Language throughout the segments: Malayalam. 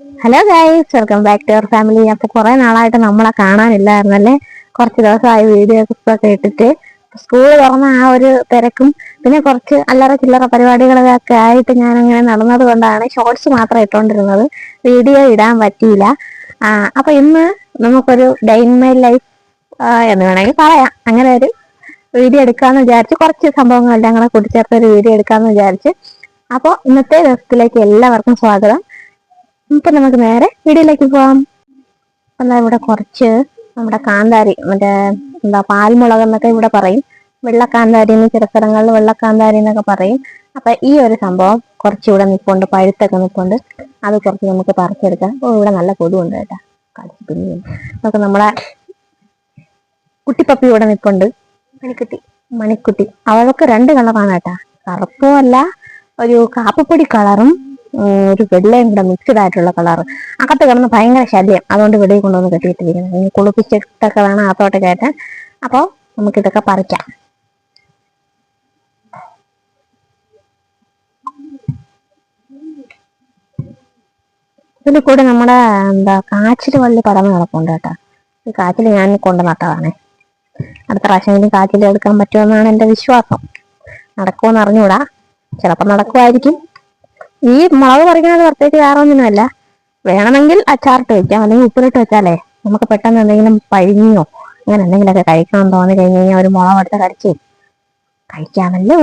Hello guys welcome back to our family അപ്പൊ കുറെ നാളായിട്ട് നമ്മളെ കാണാനില്ലായിരുന്നല്ലേ? കുറച്ച് ദിവസമായി വീഡിയോ ഒക്കെ ഇട്ടിട്ട്. സ്കൂൾ തുറന്ന ആ ഒരു തിരക്കും പിന്നെ കുറച്ച് അല്ലറ ചില്ലറ പരിപാടികളൊക്കെ ആയിട്ട് ഞാൻ അങ്ങനെ നടന്നത് കൊണ്ടാണ് ഷോർട്സ് മാത്രം ഇട്ടുകൊണ്ടിരുന്നത് വീഡിയോ ഇടാൻ പറ്റിയില്ല. അപ്പൊ ഇന്ന് നമുക്കൊരു ഡൈൻ മൈ ലൈഫ് എന്ന് വേണമെങ്കിൽ പറയാം. അങ്ങനെ ഒരു വീഡിയോ എടുക്കാന്ന് വിചാരിച്ച് കുറച്ച് സംഭവങ്ങളെല്ലാം കൂടെ കൂട്ടിച്ചേർത്ത് ഒരു വീഡിയോ എടുക്കാന്ന് വിചാരിച്ച്. അപ്പോൾ ഇന്നത്തെ ദിവസത്തിലേക്ക് എല്ലാവർക്കും സ്വാഗതം. ഇപ്പൊ നമുക്ക് നേരെ വീഡിയോയിലേക്ക് പോവാം. എന്നാ ഇവിടെ കുറച്ച് നമ്മുടെ കാന്താരി മറ്റേ എന്താ പാൽമുളക് എന്നൊക്കെ ഇവിടെ പറയും. വെള്ളക്കാന്താരി എന്ന് ചില സ്ഥലങ്ങളിൽ വെള്ളക്കാന്താരി എന്നൊക്കെ പറയും. അപ്പൊ ഈ ഒരു സംഭവം കുറച്ച് ഇവിടെ നിൽപ്പുണ്ട് പഴുത്തൊക്കെ നിൽപ്പുണ്ട് അത് കുറച്ച് നമുക്ക് പറിച്ചെടുക്കാം. ഓ ഇവിടെ നല്ല കൊതുണ്ട് കേട്ടാ. കടിച്ച് പിന്നെ നമുക്ക് നമ്മളെ കുട്ടിപ്പപ്പി ഇവിടെ നിൽപ്പുണ്ട് മണിക്കുട്ടി മണിക്കുട്ടി. അവൾക്ക് രണ്ട് കളറാണ് കേട്ടാ. കറുപ്പുമല്ല ഒരു കാപ്പപ്പൊടി കളറും ഒരു വെള്ളയും കൂടെ മിക്സ്ഡ് ആയിട്ടുള്ള കളർ അകത്ത് കിടന്ന് ഭയങ്കര ശല്യം. അതുകൊണ്ട് വെളിയിൽ കൊണ്ടുവന്ന് കെട്ടിയിട്ടിരിക്കുന്നത് ഇനി കുളിപ്പിച്ചിട്ടൊക്കെ വേണം അകത്തോട്ട് കയറ്റാൻ. അപ്പോൾ നമുക്കിതൊക്കെ പറിക്കാം. ഇതിൽ കൂടെ നമ്മുടെ എന്താ കാച്ചിൽ വള്ളി പടർന്ന് കിടപ്പുണ്ട് കേട്ടോ. ഈ കാച്ചിൽ ഞാൻ കൊണ്ട് നട്ടതാണേ. അടുത്ത പ്രാവശ്യമെങ്കിലും കാച്ചിൽ എടുക്കാൻ പറ്റുമെന്നാണ് എന്റെ വിശ്വാസം. നടക്കുമെന്ന് അറിഞ്ഞൂടാ ചിലപ്പോൾ നടക്കുമായിരിക്കും ഈ മുളക് പറിക്കുന്നത് പ്രത്യേകിച്ച് വേറെ ഒന്നിനുമല്ല വേണമെങ്കിൽ അച്ചാറിട്ട് വെക്കാം. അല്ലെങ്കിൽ ഉപ്പിലിട്ട് വെച്ചാലേ നമുക്ക് പെട്ടെന്ന് എന്തെങ്കിലും പഴിഞ്ഞോ അങ്ങനെ എന്തെങ്കിലുമൊക്കെ കഴിക്കണം തോന്നി കഴിഞ്ഞ് കഴിഞ്ഞാൽ ഒരു മുളക് എടുത്ത് കടിച്ച് കഴിക്കാമല്ലോ.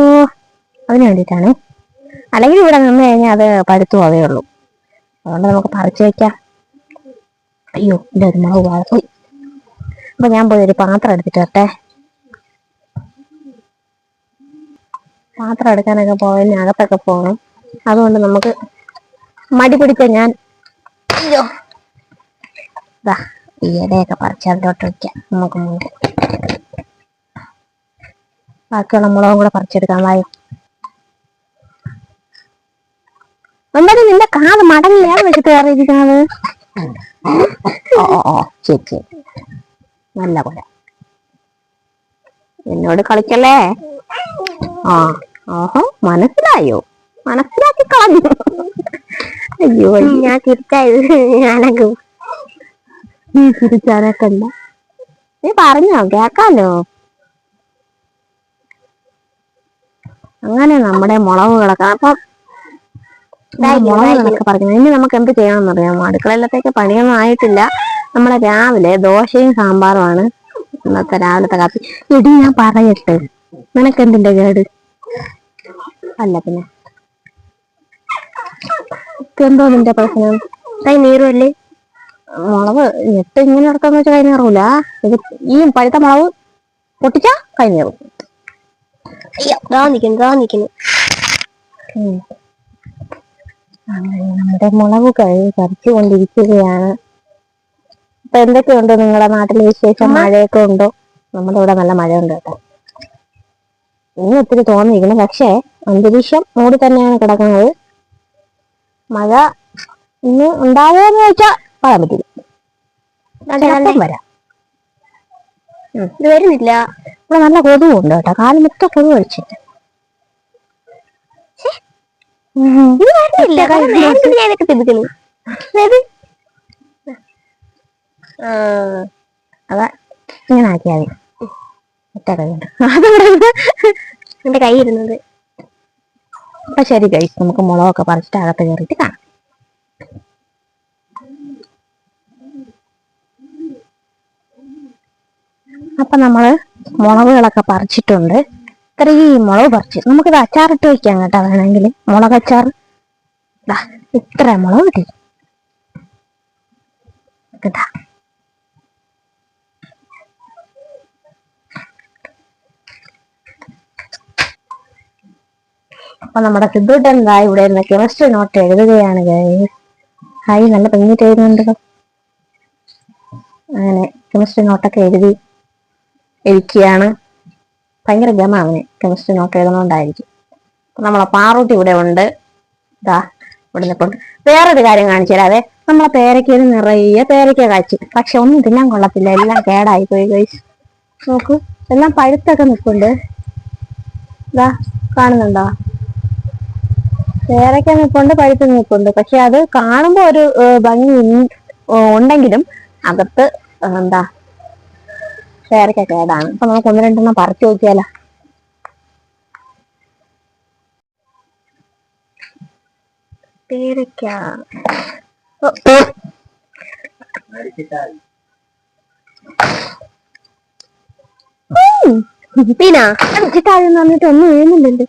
അതിന് വേണ്ടിയിട്ടാണ്. അല്ലെങ്കിൽ ഇവിടെ നിന്ന് കഴിഞ്ഞാൽ അത് പഴുത്തു പോവേ ഉള്ളൂ. അതുകൊണ്ട് നമുക്ക് പറിച്ചു വെക്കാം. അയ്യോ എന്റെ ഒരു മുളക് വാഴപ്പോയി അപ്പൊ ഞാൻ പോയി ഒരു പാത്രം എടുത്തിട്ട് വരട്ടെ. പാത്രം എടുക്കാനൊക്കെ പോയതിന് അകത്തൊക്കെ പോകണം അതുകൊണ്ട് നമുക്ക് മടി പിടിച്ച ഞാൻ അയ്യോ ഈ ഇലയൊക്കെ പറിച്ച് അതിലോട്ട് വെക്കാം നമുക്ക് മുമ്പ് ബാക്കിയുള്ള മുളകും കൂടെ പറിച്ചെടുക്കാൻ വായു. എന്തായാലും നിന്റെ കാത് മടങ്ങിയാണ് വെച്ചിട്ട് കയറിയിരിക്കുന്നത്? ഓ ഓ ഓ ശരി ശരി. നല്ല പോലെ. എന്നോട് കളിക്കല്ലേ? ആ ഓഹോ മനസ്സിലായോ? മനസ്സിലാക്കി കളഞ്ഞു അയ്യോ ഞാൻ തിരിച്ചായത് ഞാനങ്ങ് നീ പറഞ്ഞോ കേക്കാലോ അങ്ങനെ നമ്മുടെ മുളകുകളൊക്കെ അപ്പൊ മുളകുകളൊക്കെ പറഞ്ഞു ഇനി നമുക്ക് എന്ത് ചെയ്യണമെന്ന് അറിയാമോ അടുക്കളയിലത്തേക്ക് പണിയൊന്നും ആയിട്ടില്ല. നമ്മളെ രാവിലെ ദോശയും സാമ്പാറുമാണ്. ഇന്നത്തെ രാവിലത്തെ കാപ്പി. എടി ഞാൻ പറയട്ടെ. നിനക്ക് എന്തിന്റെ കേട്? അല്ല പിന്നെ. എന്തോ നിന്റെ പ്രശ്നം? കൈ നീറുമല്ലേ മുളവ് ഞെട്ട് ഇങ്ങനെ നടക്കാന്ന് വെച്ചാൽ കൈ നീറൂല. ഇത് ഈ പഴുത്ത മുളവ് പൊട്ടിച്ചാ കൈ നീറും. നിക്കുന്നു ദാ നിക്കുന്നു. അങ്ങനെ നമ്മുടെ മുളവ് കഴിവ് പറിച്ചു കൊണ്ടിരിക്കുകയാണ് ഇപ്പൊ എന്തൊക്കെയുണ്ട് നിങ്ങളുടെ നാട്ടിലെ വിശേഷം? മഴയൊക്കെ ഉണ്ടോ? നമ്മുടെ ഇവിടെ നല്ല മഴ ഉണ്ട് കേട്ടോ. ഇനി ഒത്തിരി തോന്നിയിരിക്കുന്നു. പക്ഷേ അന്തരീക്ഷം മൂടി തന്നെയാണ് കിടക്കുന്നത്. മഴ ഇന്ന് ഉണ്ടാവുമെന്ന് ചോദിച്ചാ പറയാൻ പറ്റില്ല. ചിലപ്പം വരാം. ഇത് വരുന്നില്ല. ഇവിടെ നല്ല കൊതുവുണ്ട് കേട്ടോ. കാൽ മൊത്തം കൊതു കഴിച്ചിട്ട് അതെ ഇങ്ങനെ ആക്കിയാൽ മതി. ഒറ്റ കൈ അതുകൊണ്ട് എന്റെ കൈ ഇരുന്നത്. അപ്പൊ ശരി കഴിച്ച് നമുക്ക് മുളകൊക്കെ പറിച്ചിട്ട് അകത്ത് കയറിയിട്ട് കാണാം. അപ്പൊ നമ്മൾ മുളകുകളൊക്കെ പറിച്ചിട്ടുണ്ട്. ഇത്രയും മുളക് പറിച്ച്. നമുക്കിത് അച്ചാറിട്ട് വെക്കാം കേട്ടോ വേണമെങ്കിൽ. മുളക് അച്ചാർ. ദാ ഇത്ര മുളക് കിട്ടി കേട്ടാ അപ്പൊ നമ്മുടെ സിദ്ധുട്ടൻ ദാ ഇവിടെ ഇരുന്ന് കെമിസ്ട്രി നോട്ട് എഴുതുകയാണ്. ഹായ് നല്ല പെങ്ങിട്ട് എഴുതുന്നുണ്ടല്ലോ അങ്ങനെ കെമിസ്ട്രി നോട്ടൊക്കെ എഴുതി ഇരിക്കുകയാണ്. ഭയങ്കര ഗമ അവന് കെമിസ്ട്രി നോട്ട് എഴുതണോണ്ടായിരിക്കും നമ്മളെ പാറൂട്ടി ഇവിടെ ഉണ്ട്. ഇതാ ഇവിടെ നിൽപ്പുണ്ട് വേറൊരു കാര്യം കാണിച്ചു തരാതെ നമ്മളെ പേരയ്ക്കയിൽ നിറയെ പേരയ്ക്ക കാച്ചു. പക്ഷെ ഒന്നും തിന്നാൻ കൊള്ളത്തില്ല. എല്ലാം കേടായി പോയി കഴിച്ചു നോക്കൂ എല്ലാം പഴുത്തൊക്കെ നിൽപ്പുണ്ട്. ഇതാ കാണുന്നുണ്ടോ? പേരയ്ക്ക നിൽപ്പുണ്ട് പഴുത്ത് നിൽപ്പുണ്ട് പക്ഷെ അത് കാണുമ്പോ ഒരു ഭംഗി ഉണ്ടെങ്കിലും അകത്ത് എന്താ പേരയ്ക്ക കേടാണ് അപ്പൊ നമുക്ക് ഒന്ന് രണ്ടെണ്ണം പറിച്ചു നോക്കിയാലോ. ഉം. പിന്നെ അടിച്ചിട്ടായെന്ന് പറഞ്ഞിട്ട് ഒന്നും വീഴുന്നില്ലല്ലോ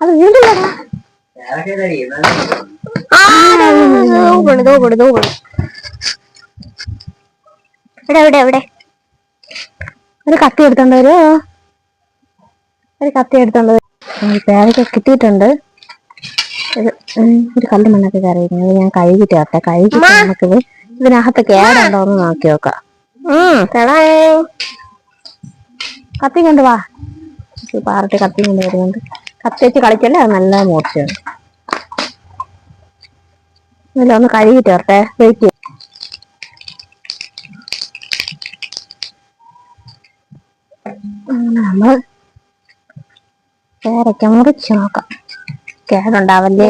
അത് എവിടെ എവിടെ എവിടെ ഒരു കത്തി എടുത്തോണ്ട് വരുമോ ഒരു കത്തി എടുത്തോണ്ട് വരും പേരൊക്കെ കിട്ടിയിട്ടുണ്ട് ഒരു കല്ല് മണ്ണൊക്കെ കയറിയിരുന്നു ഞാൻ കഴുകിട്ട് വരട്ടെ കഴുകിട്ട് നമുക്കിത് ഇതിനകത്ത് കേടുണ്ടോ എന്ന് നോക്കി നോക്കാം ഉം, കേടായേ. കത്തി കൊണ്ട് വാ ഈ പാറട്ട് കത്തി കൊണ്ട് വരുന്നുണ്ട് കത്തി വെച്ച് കളിക്കല്ലേ? അത് നല്ല മൂർച്ചയാണ്. ഇല്ല ഒന്ന് കഴുകിട്ട് വരട്ടെ. വെയിറ്റ് നമ്മൾ കേരക്ക മുറിച്ച് നോക്കാം. കേടുണ്ടാവല്ലേ?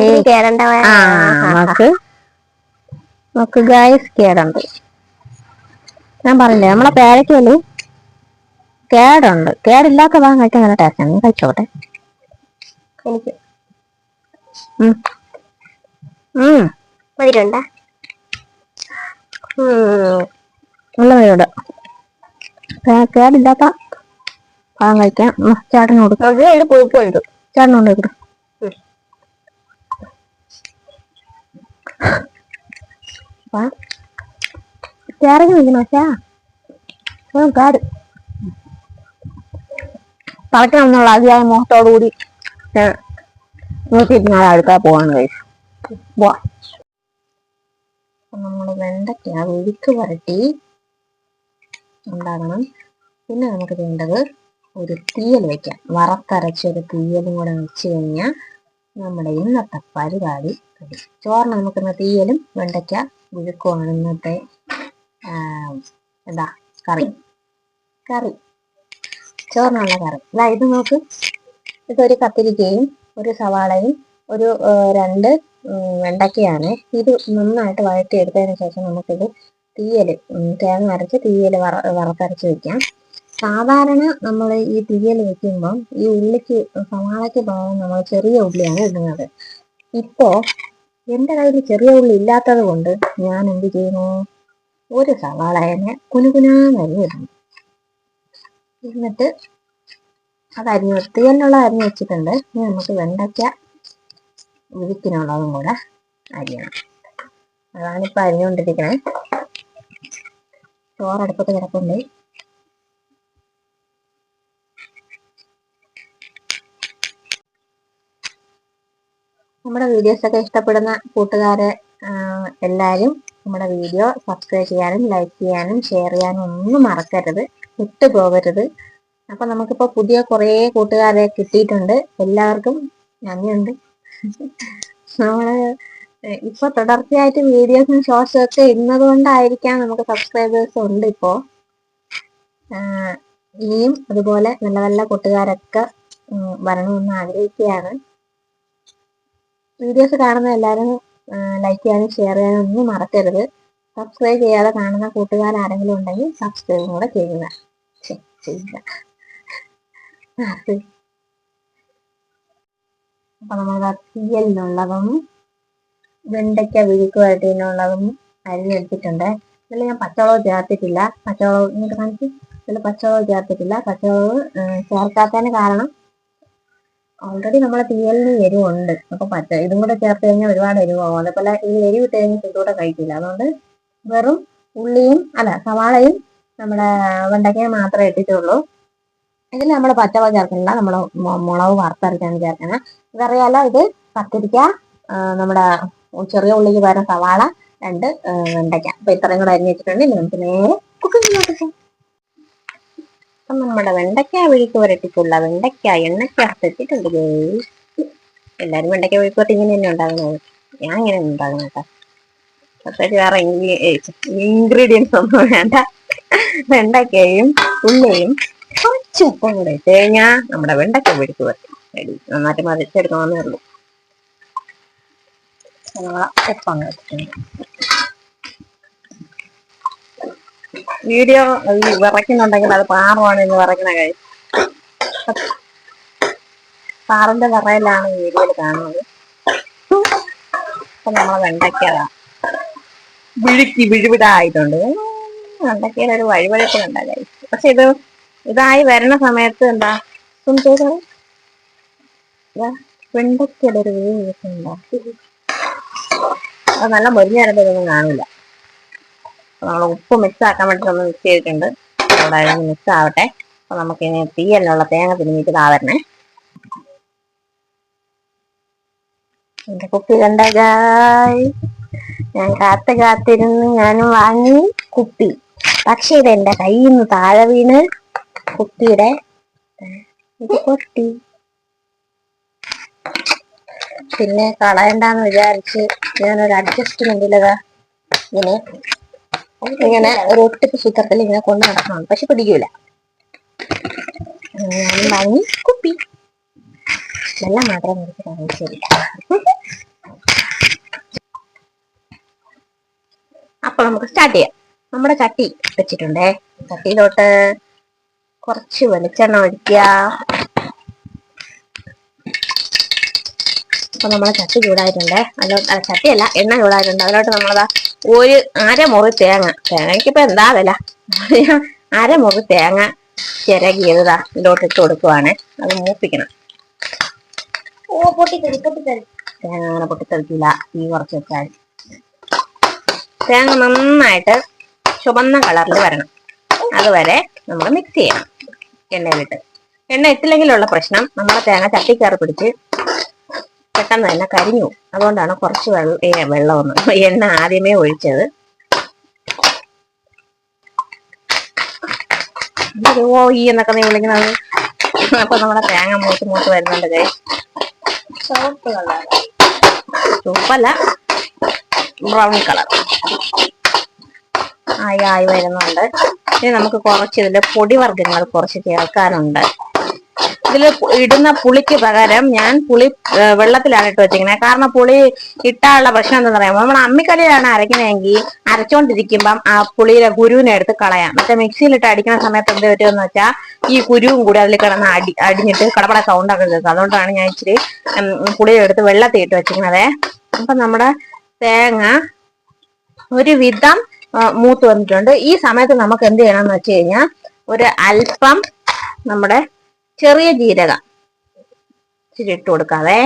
ആ നമുക്ക് നമുക്ക് ഗായസ് കേടുണ്ട്. ഞാൻ പറഞ്ഞില്ലേ നമ്മളെ പേരയ്ക്കൽ കേടുണ്ട്. കേടില്ലാത്ത ഭാഗം കഴിക്കാൻ നല്ല ടേസ്റ്റാണ് ആണ് കഴിച്ചോട്ടെ. എനിക്ക്. മതിരണ്ട നല്ല മതിരുണ്ട് കേടില്ലാത്ത ഭാഗം കഴിക്കാം. ചേട്ടന് കൊടുക്കാം. പുഴുപ്പുണ്ട് ചേരങ്ങ നിൽക്കണം പക്ഷേ കാട്. പറക്കണം എന്നുള്ള അതിയായ മോഹത്തോടുകൂടി. ഞാൻ അടുക്കള പോവാണ് കഴിച്ചു നമ്മൾ വെണ്ടയ്ക്ക ഒഴുക്ക് വരട്ടി ഉണ്ടാകണം പിന്നെ നമുക്ക് വേണ്ടത് ഒരു തീയൽ വെക്കാം. വറത്തരച്ച ഒരു തീയലും കൂടെ വെച്ച് കഴിഞ്ഞാൽ നമ്മുടെ ഇന്നത്തെ പരിപാടി. ചോറിന് നമുക്കിന്ന് തീയലും വെണ്ടയ്ക്ക വിഴുക്കുമാണ് ഇന്നത്തെ എന്താ കറി. കറി. ചോറിനുള്ള കറി. ഇത് നോക്ക്. ഇതൊരു കത്തിരിക്കയും ഒരു സവാളയും ഒരു രണ്ട് വെണ്ടയ്ക്കയാണ്. ഇത് നന്നായിട്ട് വഴറ്റിയെടുത്തതിന് ശേഷം നമുക്കിത് തീയൽ തേങ്ങ അരച്ച് തീയൽ വറ വറുത്തരച്ച് വെക്കാം. സാധാരണ നമ്മൾ ഈ തീയൽ വെക്കുമ്പം ഈ ഉള്ളിക്ക് സവാളയ്ക്ക് പകരം നമ്മൾ ചെറിയ ഉള്ളിയാണ് ഇടുന്നത്. ഇപ്പോ എന്റെ കയ്യിൽ ചെറിയ ഉള്ളി ഇല്ലാത്തത് കൊണ്ട് ഞാൻ എന്ത് ചെയ്യുന്നു? ഒരു സവാളയെ കുനുകുനാന്നരി ഇടുന്നു എന്നിട്ട് അത് അരിഞ്ഞ് വൃത്തികലിനുള്ള അരിഞ്ഞ് വെച്ചിട്ടുണ്ട്. ഇനി നമുക്ക് വെണ്ടയ്ക്ക ഉഴുക്കിനുള്ളതും കൂടെ അരിയണം അതാണിപ്പോ അരിഞ്ഞുകൊണ്ടിരിക്കണേ. ചോറടുപ്പത്ത് കിടപ്പുണ്ട്. നമ്മുടെ വീഡിയോസ് ഒക്കെ ഇഷ്ടപ്പെടുന്ന കൂട്ടുകാരെ എല്ലാവരും നമ്മുടെ വീഡിയോ സബ്സ്ക്രൈബ് ചെയ്യാനും ലൈക്ക് ചെയ്യാനും ഷെയർ ചെയ്യാനും ഒന്നും മറക്കരുത്. വിട്ടു പോകരുത് അപ്പൊ നമുക്കിപ്പോ പുതിയ കുറേ കൂട്ടുകാരെ കിട്ടിയിട്ടുണ്ട്. എല്ലാവർക്കും നന്ദിയുണ്ട്. നമ്മൾ ഇപ്പൊ തുടർച്ചയായിട്ട് വീഡിയോസും ഷോർട്സും ഒക്കെ ഇടുന്നത് കൊണ്ടായിരിക്കാം നമുക്ക് സബ്സ്ക്രൈബേഴ്സ് ഉണ്ട് ഇപ്പോ. ഇനിയും അതുപോലെ നല്ല നല്ല കൂട്ടുകാരൊക്കെ വരണമെന്ന് ആഗ്രഹിക്കുകയാണ്. വീഡിയോസ് കാണുന്ന എല്ലാവരും ലൈക്ക് ചെയ്യാനും ഷെയർ ചെയ്യാനും ഒന്നും മറക്കരുത്. സബ്സ്ക്രൈബ് ചെയ്യാതെ കാണുന്ന കൂട്ടുകാർ ആരെങ്കിലും ഉണ്ടെങ്കിൽ സബ്സ്ക്രൈബും കൂടെ ചെയ്യുക. ചെയ്യുക. അപ്പൊ നമ്മൾ തീയലിനുള്ളതും വെണ്ടയ്ക്ക വിഴുക്ക് വരട്ടിനുള്ളതും അരിഞ്ഞെടുത്തിട്ടുണ്ട് ഇതിൽ ഞാൻ പച്ചവളവ് ചേർത്തിട്ടില്ല. പച്ചവളവ് നിങ്ങൾക്ക് കാണിച്ച് ഇതിൽ പച്ചവളവ് ചേർത്തിട്ടില്ല. പച്ചവളവ് ചേർക്കാത്തതിന് കാരണം ഓൾറെഡി നമ്മളെ തീയലിന് എരിവുണ്ട്. അപ്പൊ പച്ച ഇതും കൂടെ ചേർത്ത് കഴിഞ്ഞാൽ ഒരുപാട് എരിവാകും അതേപോലെ ഈ എരിവ് ഇട്ട് കഴിഞ്ഞാൽ ചൂടോടെ കഴിക്കില്ല. അതുകൊണ്ട് വെറും ഉള്ളിയും അല്ല സവാളയും നമ്മുടെ വെണ്ടയ്ക്കയും മാത്രമേ ഇട്ടിട്ടുള്ളൂ. ഇതിൽ നമ്മൾ പച്ചമുളക് ചേർക്കുന്നില്ല നമ്മൾ മുളക് വറുത്തരച്ചാണ് ചേർക്കുന്നത് ഇതറിയാലോ ഇത്? കത്തിരിക്ക നമ്മുടെ ചെറിയ ഉള്ളിക്ക് പകരം സവാള രണ്ട് വെണ്ടയ്ക്ക. അപ്പൊ ഇത്രയും കൂടെ അരിഞ്ഞ് വെച്ചിട്ടുണ്ടെങ്കിൽ നമുക്ക് നേരെ കുക്കിംഗ് പോകാം. അപ്പൊ നമ്മുടെ വെണ്ടയ്ക്ക വിഴിക്ക് വരട്ടിക്കുള്ള വെണ്ടയ്ക്ക എണ്ണയ്ക്ക guys. എല്ലാരും വെണ്ടയ്ക്ക വിഴിക്ക് വരട്ടി ഇങ്ങനെ തന്നെ ഉണ്ടാകുന്നത് ഞാൻ ഇങ്ങനെ ഉണ്ടാകുന്നു കേട്ടോ. വേറെ ഇൻഗ്രീഡിയൻസ് ഒന്നും വേണ്ട. വെണ്ടയ്ക്കയും ഉള്ളിയും കുറച്ച് ഉപ്പും കൂടെ ഇട്ട് കഴിഞ്ഞാൽ നമ്മുടെ വെണ്ടയ്ക്ക പിടിച്ച് വെക്കും റെഡി നന്നായിട്ട് മതിച്ചെടുക്കണമെന്നേ ഉള്ളൂ. വീഡിയോ ഈ വിറയ്ക്കുന്നുണ്ടെങ്കിൽ അത് പാറുവാണ് ഇന്ന് വിറയ്ക്കണ കഴി പാറിന്റെ വിറയിലാണ് വീഡിയോയിൽ കാണുന്നത്. അപ്പൊ നമ്മളെ വെണ്ടയ്ക്കതാ വിഴുക്കി വിഴുവിടായിട്ടുണ്ട് വെണ്ടയ്ക്കയിലൊരു കഴി പക്ഷെ ഇത് ഇതായി വരണ സമയത്ത് എന്താ? വെണ്ടയ്ക്കയുടെ അത് നല്ല മുരിഞ്ഞ കാണില്ല. നമ്മൾ ഉപ്പ് മിക്സ് ആക്കാൻ വേണ്ടി ഒന്ന് മിക്സ് ചെയ്തിട്ടുണ്ട്. അവിടെ മിക്സ് ആവട്ടെ. അപ്പൊ നമുക്ക് ഇനി തീയലിനുള്ള തേങ്ങ തിരുമിയിട്ട് താവരണേ എന്റെ കുപ്പി കണ്ട ഗായ് ഞാൻ കാത്ത് കാത്തിരുന്ന് ഞാനും വാങ്ങി കുപ്പി. പക്ഷെ ഇത് എന്റെ കയ്യിൽ നിന്ന് താഴെ വീണ് കുപ്പിയുടെ ഇത് പൊട്ടി പിന്നെ കളയണ്ടെന്ന് വിചാരിച്ച് ഞാനൊരു അഡ്ജസ്റ്റ്മെന്റിലതാ ഇങ്ങനെ ഇങ്ങനെ ഒരു ഒട്ടിപ്പ് സൂത്രത്തിൽ ഇങ്ങനെ കൊണ്ടു നടക്കണം പക്ഷെ പിടിക്കൂല വാങ്ങി കുപ്പി നല്ല മാത്രം എനിക്ക് കാണിച്ചില്ല അപ്പൊ നമുക്ക് സ്റ്റാർട്ട് ചെയ്യാം നമ്മുടെ ചട്ടി വെച്ചിട്ടുണ്ടേ. ചട്ടിയിലോട്ട് കുറച്ച് വെളിച്ചെണ്ണ ഒഴിക്കുക. അപ്പൊ നമ്മളെ ചട്ടി ചൂടായിട്ടുണ്ട്. അതിലോട്ട് അല്ല ചട്ടിയല്ല എണ്ണ ചൂടായിട്ടുണ്ട്. അതിലോട്ട് നമ്മളതാ ഒരു അരമുറി തേങ്ങ. തേങ്ങയ്ക്ക് ഇപ്പൊ എന്താ വില? അരമുറി തേങ്ങ ചിരകിയതാ ഇതിലോട്ട് ഇട്ട് കൊടുക്കുവാണ്. അത് മൂപ്പിക്കണം. ഓ പൊട്ടി പൊട്ടിത്തെറി തേങ്ങ അങ്ങനെ പൊട്ടിത്തെറിക്കില്ല തീ കുറച്ച് വെച്ചാൽ. തേങ്ങ നന്നായിട്ട് ചുവന്ന കളറിൽ വരണം. അതുവരെ നമ്മൾ മിക്സ് ചെയ്യണം. എണ്ണയിലിട്ട്. എണ്ണ ഇട്ടില്ലെങ്കിലുള്ള പ്രശ്നം നമ്മളെ തേങ്ങ ചട്ടിക്കയറി പിടിച്ച് പെട്ടെന്ന് തന്നെ കരിഞ്ഞു അതുകൊണ്ടാണ് കുറച്ച് വെള്ളം ഒന്ന് എണ്ണ ആദ്യമേ ഒഴിച്ചത്. ഓ ഈ എന്നൊക്കെ നീ വിളിക്കുന്നത് അപ്പൊ നമ്മുടെ തേങ്ങ മൂത്ത് മൂത്ത് വരുന്നുണ്ട് കൈ. ചുവപ്പ് കളർ ചുവപ്പല്ല ബ്രൗൺ കളർ ആയി ആയി വരുന്നുണ്ട്. ഇനി നമുക്ക് കുറച്ച് ഇതിൽ പൊടിവർഗങ്ങൾ കുറച്ച് ചേർക്കാനുണ്ട്. ഇതിൽ ഇടുന്ന പുളിക്ക് പകരം ഞാൻ പുളി വെള്ളത്തിലാണ് ഇട്ട് വെച്ചിരിക്കുന്നത്. കാരണം പുളി ഇട്ടാനുള്ള പ്രശ്നം എന്താണെന്ന് പറയുമ്പോൾ നമ്മൾ അമ്മിക്കല്ലിലാണ് അരയ്ക്കണമെങ്കിൽ അരച്ചോണ്ടിരിക്കുമ്പം ആ പുളിയിലെ ഗുരുവിനെ എടുത്ത് കളയാം. മറ്റേ മിക്സിയിലിട്ട് അടിക്കുന്ന സമയത്ത് എന്ത് പറ്റുമെന്ന് വെച്ചാൽ ഈ കുരുവും കൂടി അതിൽ കിടന്ന് അടി അടിഞ്ഞിട്ട് കടപട സൗണ്ട് ഒക്കെ കേൾക്കും. അതുകൊണ്ടാണ് ഞാൻ ഇച്ചിരി പുളി എടുത്ത് വെള്ളത്തിൽ ഇട്ട് വെച്ചിരിക്കുന്നത്. അപ്പൊ നമ്മുടെ തേങ്ങ ഒരു വിധം മൂത്ത് വന്നിട്ടുണ്ട്. ഈ സമയത്ത് നമുക്ക് എന്ത് ചെയ്യണം എന്ന് വെച്ച് കഴിഞ്ഞാൽ ഒരു അല്പം നമ്മുടെ ചെറിയ ജീരകം ഇച്ചിരി ഇട്ട് കൊടുക്കാവേ.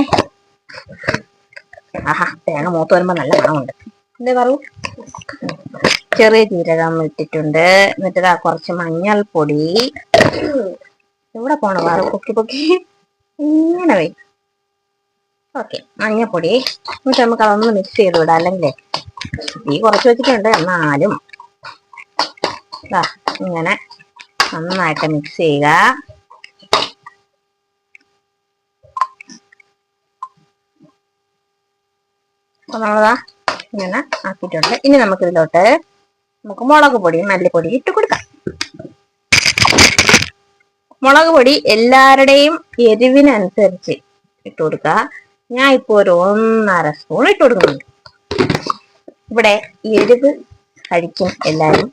ആഹാ തേങ്ങ മൂത്ത് വരുമ്പോ നല്ല മണമുണ്ട്. എന്തേ പറയൂ ചെറിയ ജീരകം ഇട്ടിട്ടുണ്ട്. എന്നിട്ട് കുറച്ച് മഞ്ഞൾപ്പൊടി. എവിടെ പോണ വേറെ പൊക്കി പൊക്കി. ഇങ്ങനെ വേ. ഓക്കെ മഞ്ഞൾപ്പൊടി. എന്നിട്ട് നമുക്ക് അതൊന്ന് മിക്സ് ചെയ്ത് വിടാം. അല്ലെങ്കിലേ ഈ കുറച്ച് വെച്ചിട്ടുണ്ട്. എന്നാലും ഇങ്ങനെ നന്നായിട്ട് മിക്സ് ചെയ്യുക. അപ്പൊ നമ്മളതാ ഇങ്ങനെ ആക്കിയിട്ടുണ്ട്. ഇനി നമുക്ക് ഇതിലോട്ട് നമുക്ക് മുളക് പൊടി മല്ലിപ്പൊടി ഇട്ട് കൊടുക്കാം. മുളക് പൊടി എല്ലാവരുടെയും എരിവിനനുസരിച്ച് ഇട്ട് കൊടുക്കുക. ഞാൻ ഇപ്പോൾ ഒരു ഒന്നര സ്പൂൺ ഇട്ട് കൊടുക്കുന്നുണ്ട്. ഇവിടെ എരിവ് കഴിക്കും എല്ലാവരും.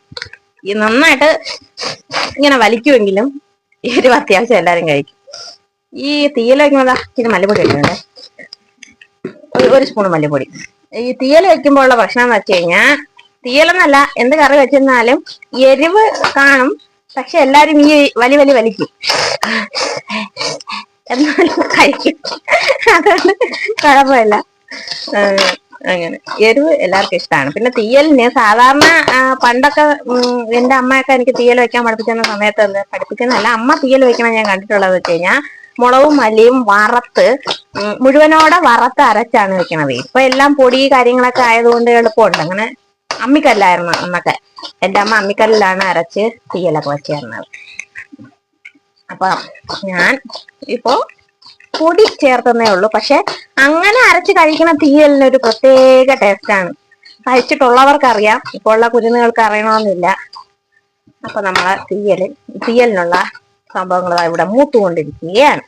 ഈ നന്നായിട്ട് ഇങ്ങനെ വലിക്കുമെങ്കിലും എരിവ് അത്യാവശ്യം എല്ലാവരും കഴിക്കും. ഈ തീയൽ വയ്ക്കുമ്പോൾ ഇച്ചിരി മല്ലിപ്പൊടി ഇട്ടിട്ടുണ്ട്. ഒരു സ്പൂൺ മല്ലിപ്പൊടി. ഈ തീയൽ വെക്കുമ്പോൾ ഉള്ള പ്രശ്നം എന്ന് വെച്ച് കഴിഞ്ഞാൽ തീയലെന്നല്ല എന്ത് കറി വെച്ചിരുന്നാലും എരിവ് കാണും പക്ഷെ എല്ലാരും ഈ വലി വലി വലിക്കും. എന്നാലും കഴിക്കും. അതുകൊണ്ട് കുഴപ്പമില്ല. അങ്ങനെ. എരിവ് എല്ലാവർക്കും ഇഷ്ടമാണ് പിന്നെ തീയലിന് സാധാരണ പണ്ടൊക്കെ എന്റെ അമ്മയൊക്കെ എനിക്ക് തീയൽ വെക്കാൻ പഠിപ്പിച്ചിരുന്ന സമയത്ത് പഠിപ്പിക്കുന്നതല്ല അമ്മ തീയൽ വെക്കണം ഞാൻ കണ്ടിട്ടുള്ളത് വെച്ച് കഴിഞ്ഞാൽ മുളകും മല്ലിയും വറുത്ത് മുഴുവനോടെ വറുത്ത് അരച്ചാണ് വെക്കണത്. ഇപ്പൊ എല്ലാം പൊടി കാര്യങ്ങളൊക്കെ ആയതുകൊണ്ട് എളുപ്പമുണ്ട്. അങ്ങനെ അമ്മിക്കല്ലായിരുന്നു അന്നൊക്കെ. എന്റെ അമ്മ അമ്മിക്കല്ലിലാണ് അരച്ച് തീയലൊക്കെ വെച്ചിരുന്നത് അപ്പൊ ഞാൻ ഇപ്പോ പൊടി ചേർത്തന്നേ ഉള്ളൂ. പക്ഷെ അങ്ങനെ അരച്ച് കഴിക്കണ തീയലിന് ഒരു പ്രത്യേക ടേസ്റ്റാണ് കഴിച്ചിട്ടുള്ളവർക്ക് അറിയാം ഇപ്പോൾ ഉള്ള കുരുന്നുകൾക്ക് അറിയണമെന്നില്ല. അപ്പൊ നമ്മളെ തീയൽ തീയലിനുള്ള സംഭവങ്ങൾ ഇവിടെ മൂത്തുകൊണ്ടിരിക്കുകയാണ്.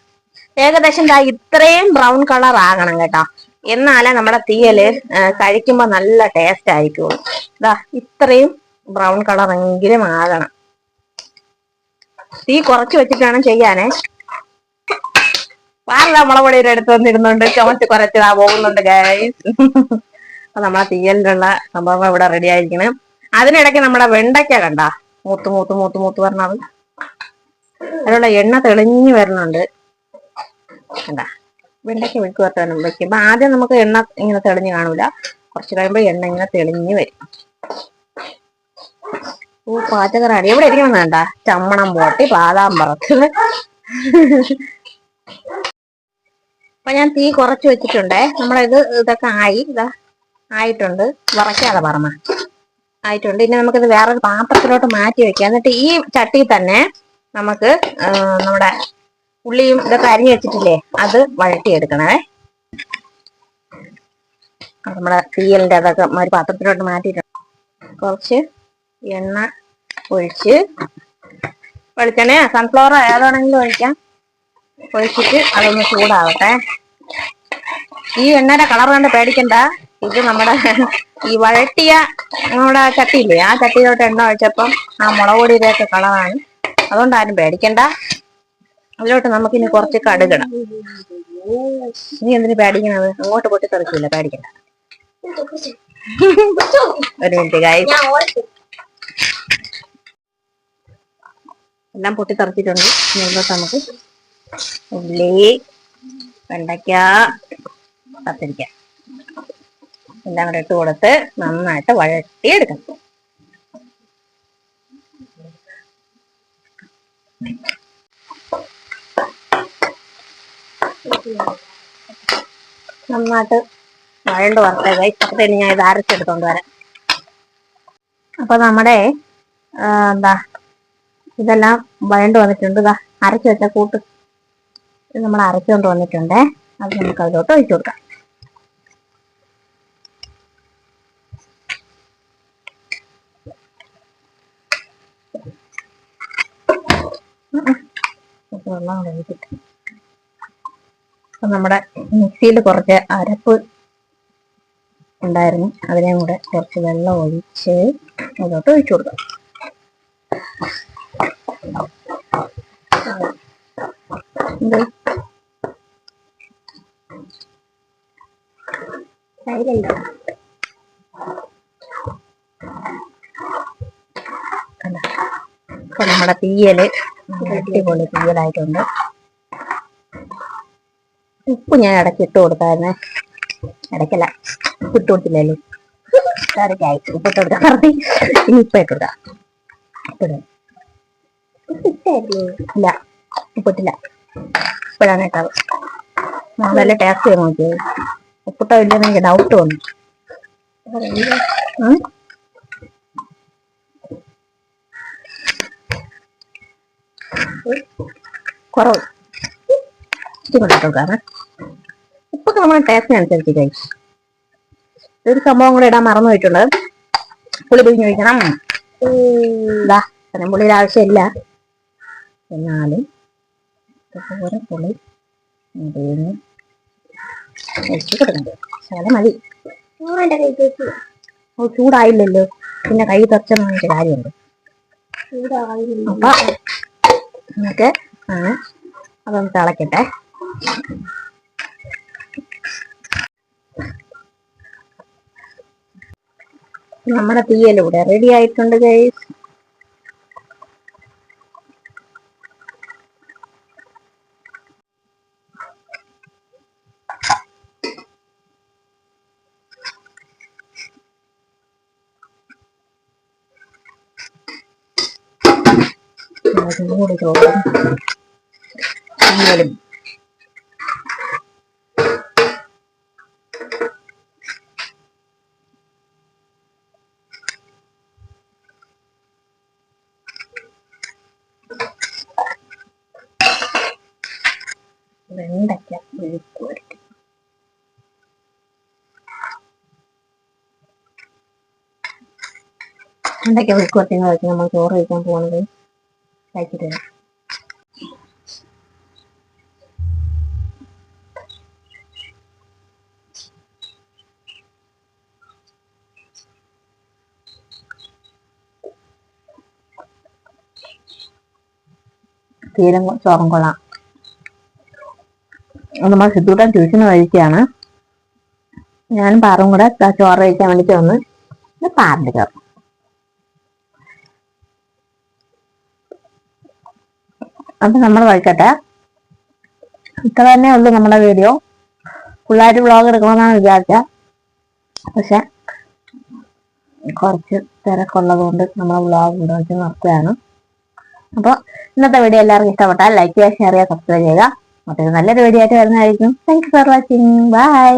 ഏകദേശം ഇത്രയും ബ്രൗൺ കളർ ആകണം കേട്ടോ. എന്നാലേ നമ്മുടെ തീയൽ കഴിക്കുമ്പോൾ കഴിക്കുമ്പോ നല്ല ടേസ്റ്റ് ആയിരിക്കുള്ളൂ. ഇതാ ഇത്രയും ബ്രൗൺ കളർ എങ്കിലും ആകണം. തീ കുറച്ച് വെച്ചിട്ടാണ് ചെയ്യാനേ. വാറ ഒരു അടുത്ത് വന്നിരുന്നുണ്ട്. ചുമച്ച് കുറച്ചതാ പോകുന്നുണ്ട് ഗൈസ് അപ്പൊ നമ്മളെ തീയലിനുള്ള സംഭവം ഇവിടെ റെഡി ആയിരിക്കണം. അതിനിടയ്ക്ക് നമ്മുടെ വെണ്ടയ്ക്ക കണ്ട? മൂത്ത് മൂത്ത് മൂത്ത് മൂത്ത് പറഞ്ഞത് അതിലുള്ള എണ്ണ തെളിഞ്ഞു വരുന്നുണ്ട്. കണ്ടാ? വെണ്ടയ്ക്ക മെഴുക്ക് വരട്ടാണ് വെക്കുമ്പോ ആദ്യം നമുക്ക് എണ്ണ ഇങ്ങനെ തെളിഞ്ഞു കാണൂല. കുറച്ച് കഴിയുമ്പോ എണ്ണ ഇങ്ങനെ തെളിഞ്ഞു വരും. ഓ പാചകറാണി എവിടെ ഇരിക്കണം വേണ്ട ചമ്മണം പോട്ടി പാതാമ്പറത്ത്. പറത്ത് അപ്പൊ ഞാൻ തീ കുറച്ച് വെച്ചിട്ടുണ്ടേ. നമ്മളിത് ഇതൊക്കെ ആയി. ഇതാ ആയിട്ടുണ്ട്. വറക്കാതെ പറമ ആയിട്ടുണ്ട്. ഇനി നമുക്കിത് വേറൊരു പാത്രത്തിലോട്ട് മാറ്റി വെക്കാം. എന്നിട്ട് ഈ ചട്ടി തന്നെ നമുക്ക് നമ്മുടെ ഉള്ളിയും ഇതൊക്കെ അരിഞ്ഞു വെച്ചിട്ടില്ലേ? അത് വഴട്ടിയെടുക്കണേ നമ്മുടെ തീയലിന്റെ അതൊക്കെ ഒരു പാത്രത്തിലോട്ട് മാറ്റിയിട്ടുണ്ട്. കുറച്ച് എണ്ണ ഒഴിച്ച് വെളിച്ചെണ്ണ സൺഫ്ലവർ ഏതാണെങ്കിലും ഒഴിക്കാം. ഒഴിച്ചിട്ട് അതൊന്ന് ചൂടാവട്ടെ. ഈ എണ്ണയുടെ കളർ കണ്ട് പേടിക്കണ്ട. ഇത് നമ്മുടെ ഈ വഴട്ടിയ നമ്മുടെ ചട്ടിയില്ലേ ആ ചട്ടിയിലോട്ട് എണ്ണ ഒഴിച്ചപ്പം ആ മുളക് പൊടിയുടെയൊക്കെ കളറാണ്. അതുകൊണ്ട് ആരും പേടിക്കണ്ട. അതിലോട്ട് നമുക്കിനി കുറച്ച് കടുകിടാം. നീ എന്തിനു പേടിക്കണത്? അങ്ങോട്ട് പൊട്ടി തെറിക്കില്ല പേടിക്കണ്ട. ഒരു മിനിറ്റ് കായി എല്ലാം പൊട്ടി തെറിച്ചിട്ടുണ്ട് നമുക്ക് ഉള്ളി വെണ്ടയ്ക്ക കത്തിരിക്ക. എല്ലാം കൂടെ ഇട്ട് കൊടുത്ത് നന്നായിട്ട് വഴട്ടിയെടുക്കണം നന്നായിട്ട് വഴണ്ട് വറുത്തത്. ഇപ്പത്തേന് ഞാൻ ഇത് അരച്ചെടുത്തോണ്ട് വരാം. അപ്പൊ നമ്മുടെ എന്താ ഇതെല്ലാം വഴണ്ട് വന്നിട്ടുണ്ട്. ഇതാ അരച്ചു വെച്ച കൂട്ട് ഇത് നമ്മൾ അരച്ചുകൊണ്ട് വന്നിട്ടുണ്ട്. അത് നമുക്ക് അതിലോട്ട് ഒഴിച്ചു കൊടുക്കാം. വെള്ളം നമ്മുടെ മിക്സിയിൽ കുറച്ച് അരപ്പ് ഉണ്ടായിരുന്നു. അതിനെയും കൂടെ കുറച്ച് വെള്ളം ഒഴിച്ച് അതിലോട്ട് ഒഴിച്ചു കൊടുക്കാം. എന്ത് തൈരല്ല കണ്ടോ? അപ്പൊ നമ്മുടെ തീയൽ അടിപൊളി തീയലായിട്ടുണ്ട്. ഉപ്പ് ഞാൻ ഇടയ്ക്ക് ഇട്ട് കൊടുത്തായിരുന്നു. ഇടയ്ക്കല്ല ഉപ്പ് ഇട്ട് കൊടുത്തില്ലല്ലോ. കറിക്കായി ഉപ്പ് ഇട്ട് കൊടുത്താൽ പറഞ്ഞു ഇനി ഉപ്പ് ഇട്ട് കൊടുക്കാം. ഇല്ല ഉപ്പിട്ടില്ല ഇപ്പോഴാണ് ഇട്ടത്. നല്ല ടേസ്റ്റ് നോക്കിയത് ഉപ്പിട്ടോ ഇല്ലെന്ന് എനിക്ക് ഡൗട്ട് വന്നു? കുറവ്. ഇട്ട് കൊടുക്കാമേ ഉപ്പൊക്കെ നമ്മുടെ ടേസ്റ്റിനനുസരിച്ച് കഴിച്ചു ഒരു സംഭവം കൂടെ ഇടാൻ മറന്നു പോയിട്ടുണ്ട്. പുളി പിഴിഞ്ഞ് ഒഴിക്കണം. ഇതാ ഇത്രയും പുളിയുടെ ആവശ്യമില്ല. എന്നാലും പുളി പിഴിഞ്ഞ് ശകലം മതി. ഓ ചൂടായില്ലല്ലോ. പിന്നെ കൈ തച്ചെന്ന് കാര്യമുണ്ട്. അപ്പൊ നമുക്ക് അതൊന്ന് തിളക്കട്ടെ. നമ്മുടെ തീയലൂടെ റെഡി ആയിട്ടുണ്ട് ഗൈസ് വെണ്ടയ്ക്ക മെഴുക്ക് വരട്ടി. വെണ്ടയ്ക്ക മെഴുക്ക് നമ്മൾ ചോറ് കഴിക്കാൻ പോകുന്നത് കഴിച്ചിട്ട് തീരും ചോറും കൊള്ളാം. നമ്മൾ സിദ്ധൂട്ടൻ ട്യൂഷന് കഴിക്കുകയാണ്. ഞാനും പാറും കൂടെ ചോറ് കഴിക്കാൻ വേണ്ടി വന്ന് പാറിന്റെ ചോറ്. അപ്പൊ നമ്മൾ കഴിക്കട്ടെ ഇത്ര തന്നെ ഉള്ളൂ നമ്മുടെ വീഡിയോ ഫുള്ളായിട്ട് വ്ളോഗ് എടുക്കണമെന്നാണ് വിചാരിച്ച. പക്ഷെ കുറച്ച് തിരക്കുള്ളത് കൊണ്ട് നമ്മൾ വ്ളോഗ് ഇവിടെ വെച്ച് നിർത്തുകയാണ്. അപ്പോൾ ഇന്നത്തെ വീഡിയോ എല്ലാവർക്കും ഇഷ്ടപ്പെട്ടാൽ ലൈക്ക് ചെയ്യുക ഷെയർ ചെയ്യുക. സബ്സ്ക്രൈബ് ചെയ്യുക മറ്റൊരു നല്ലൊരു വീഡിയോ ആയിട്ട് വരുന്നതായിരിക്കും. Thank for watching bye